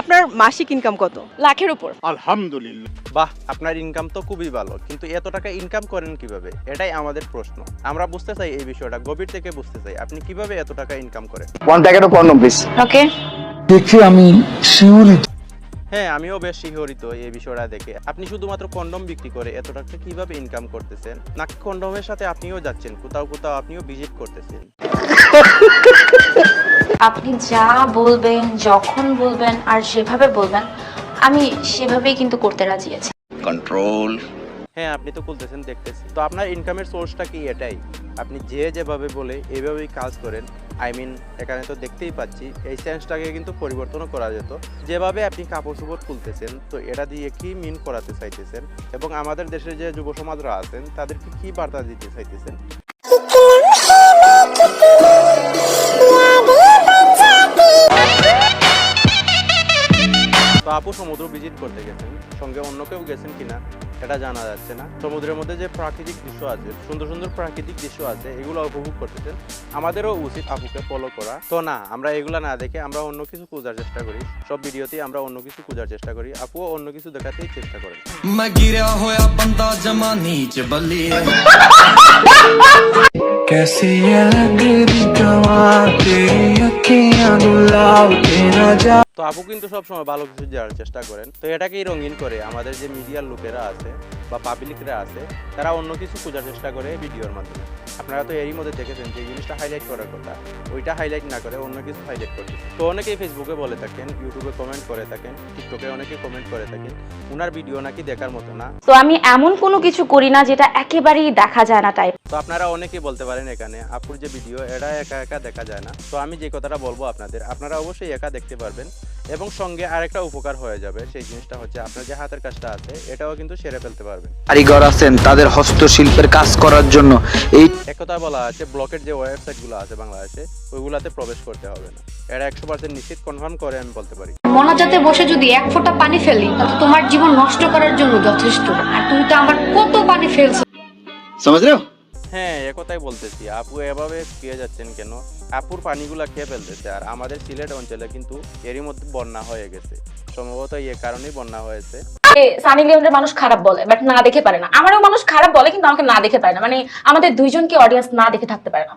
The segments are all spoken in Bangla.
আপনার মাসিক ইনকাম কত? লাখের উপর। আলহামদুলিল্লাহ। বাহ আপনার ইনকাম তো খুবই ভালো কিন্তু এত টাকা ইনকাম করেন কীভাবে? এটাই আমাদের প্রশ্ন। আমরা বুঝতে চাই এই বিষয়টা গভীর থেকে বুঝতে চাই আপনি কীভাবে এত টাকা ইনকাম করেন? One packet of condom please okay দেখে আমি শিউরিত হ্যাঁ আমিও বেশ শিহরিত এই বিষয়টা দেখে। আপনি শুধুমাত্র কন্ডম বিক্রি করে এত টাকা কীভাবে ইনকাম করতেছেন? নাকি কন্ডমের সাথে আপনিও যাচ্ছেন কোথাও কোথাও আপনিও ভিজিট করতেছেন? আপনি যা বলবেন যখন বলবেন আর যেভাবে বলবেন আমি সেভাবেই কিন্তু করতে রাজি আছি। কন্ট্রোল হ্যাঁ আপনি তো খুলতেছেন দেখতেছি। তো আপনার ইনকামের সোর্সটা কি? এটাই। আপনি যে যেভাবে বলে এভাবেই কাজ করেন। আই মিন এখানে তো দেখতেই পাচ্ছি এই সেন্সটাকে কিন্তু পরিবর্তনও করা যেত। যেভাবে আপনি কাপড় চোপড় খুলতেছেন তো এটা দিয়ে কি মিন করাতে চাইতেছেন? এবং আমাদের দেশের যে যুব সমাজরা আছেন তাদেরকে কি বার্তা দিতে চাইতেছেন? সমুদ্র ভিজিট করতে গেছেন সঙ্গে অন্য কেউ গেছেন কিনা এটা জানা যাচ্ছে না। সমুদ্রের মধ্যে যে প্রাকৃতিক দৃশ্য আছে সুন্দর সুন্দর প্রাকৃতিক দৃশ্য আছে এগুলো উপভোগ করতেছেন। আমাদেরও উচিত আপুকে ফলো করা। তো না আমরা এগুলো না দেখে আমরা অন্য কিছু খোঁজার চেষ্টা করি। সব ভিডিওতেই আমরা অন্য কিছু খোঁজার চেষ্টা করি। আপুও অন্য কিছু দেখাতেই চেষ্টা করেন। कैसी है तेरी कमाल तेरी अखियां गुलाब तेरा जा তো আপু কিন্তু সবসময় ভালো কিছু দেওয়ার চেষ্টা করেন তো এটাকেই রঙিন করে আমাদের যে মিডিয়ার লোকেরা আছে বা পাবলিকরা আছে তারা অন্য কিছু খোঁজার চেষ্টা করে ভিডিওর মাধ্যমে আপনারা তো এরই মধ্যে দেখেছেন যে জিনিসটা হাইলাইট করার কথা। ওইটা হাইলাইট না করে অন্য কিছু হাইলাইট করছে। তো অনেকেই ফেসবুকে বলে থাকেন ইউটিউবে কমেন্ট করে থাকেন টিকটকে অনেকে কমেন্ট করে থাকেন ওনার ভিডিও নাকি দেখার মতো না। তো আমি এমন কোনো কিছু করি না যেটা একেবারেই দেখা যায় না টাইপ তো আপনারা অনেকেই বলতে পারেন এখানে আপুর যে ভিডিও এটা একা একা দেখা যায় না। তো আমি যে কথাটা বলব আপনাদের আপনারা অবশ্যই একা দেখতে পারবেন। এবং সঙ্গে আরেকটা উপকার হয়ে যাবে সেই জিনিসটা হচ্ছে আপনার যে হাতের কাজটা আছে এটাও কিন্তু সেরে ফেলতে পারবেন। কারিগর আছেন তাদের হস্তশিল্পের কাজ করার জন্য। এই এক কথা বলা আছে ব্লকের যে ওয়েবসাইটগুলো আছে বাংলাদেশে ওইগুলাতে প্রবেশ করতে হবে না। এটা একশো পার্সেন্ট নিশ্চিত কনফার্ম করে আমি বলতে পারি। মনাজাতে বসে যদি এক ফোঁটা পানি ফেলি তাতে তোমার জীবন নষ্ট করার জন্য যথেষ্ট। আর তুমি তো আমার কত পানি ফেলছো। সমাজ রে হ্যাঁ একথাই বলতেছি। আপু এভাবে খেয়ে যাচ্ছেন কেন? আপুর পানিগুলা খেয়ে ফেলতেছে আর আমাদের সিলেট অঞ্চলে কিন্তু এরই মধ্যে বন্যা হয়ে গেছে। সম্ভবত এ কারণেই বন্যা হয়েছে। সানি লিওনের মানুষ খারাপ বলে, বাট না দেখে পারে না। আমারও মানুষ খারাপ বলে, কিন্তু আমাকে না দেখে পারে না। মানে আমাদের দুইজনকে অডিয়েন্স না দেখে থাকতে পারে না।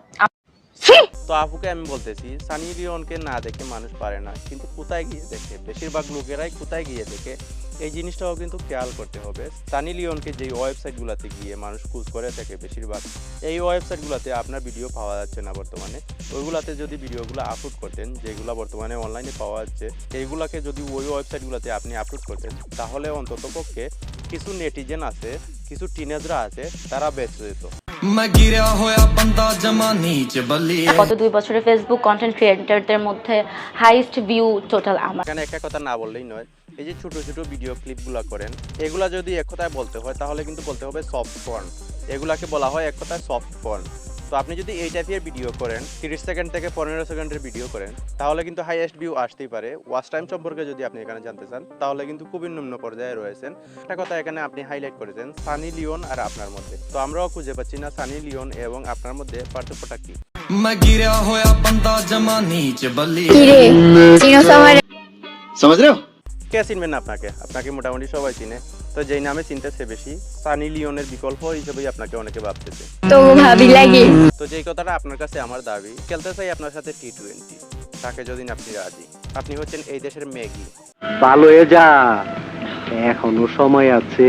তো আপুকে আমি বলতেছি, সানি লিওনকে না দেখে মানুষ পারে না, কিন্তু কোথায় গিয়ে দেখে? বেশিরভাগ লোকেরাই কোথায় গিয়ে দেখে? এই জিনিসটাও কিন্তু খেয়াল করতে হবে। সানি লিওনকে যেই ওয়েবসাইটগুলোতে গিয়ে মানুষ খুঁজ করে থাকে বেশিরভাগ, এই ওয়েবসাইটগুলোতে আপনার ভিডিও পাওয়া যাচ্ছে না বর্তমানে। ওইগুলাতে যদি ভিডিওগুলো আপলোড করতেন, যেগুলো বর্তমানে অনলাইনে পাওয়া যাচ্ছে, এইগুলাকে যদি ওই ওয়েবসাইটগুলোতে আপনি আপলোড করতেন, তাহলে অন্তত পক্ষে কিছু নেটিজেন আছে, কিছু টিনেজরা আছে, তারা বেঁচে যেত। গত দুই বছরে ফেসবুক কন্টেন্ট ক্রিয়েটরদের মধ্যে হাইস্ট ভিউ টোটাল আমার। এখানে একটা কথা না বললেই নয়। এই যে ছোট ছোট ভিডিও ক্লিপগুলো করেন এগুলা যদি এক কথায় বলতে হয় তাহলে কিন্তু বলতে হবে সফট পর্ন এগুলাকে বলা হয় এক কথায় সফট পর্ন তো আপনি যদি এই টাইপের ভিডিও করেন তিরিশ সেকেন্ড থেকে পনেরো সেকেন্ডের ভিডিও করেন তাহলে কিন্তু হাইয়েস্ট ভিউ আসতেই পারে। ওয়াচ টাইম সম্পর্কে যদি আপনি এখানে জানতে চান তাহলে কিন্তু খুবই নিম্ন পর্যায়ে রয়েছেন। একটা কথা এখানে আপনি হাইলাইট করেছেন সানি লিওন আর আপনার মধ্যে। তো আমরাও খুঁজে পাচ্ছি না সানি লিওন এবং আপনার মধ্যে পার্থক্যটা কি। সমঝ রে কে চিনবেন না আপনাকে? আপনাকে মোটামুটি সবাই চিনে। তো যেই নামে চিনতেছে বেশি। সানি লিওনের বিকল্প হিসেবেই আপনাকে অনেকে ভাবতেছে তো ভাবি লাগে। তো যেই কথাটা আপনার কাছে আমার দাবি খেলতে চাই আপনার সাথে টি টোয়েন্টি তাকে যদি না আপনি রাজি। আপনি হচ্ছেন এই দেশের ম্যাগি। ভালো হয়ে যা। এখনও সময় আছে।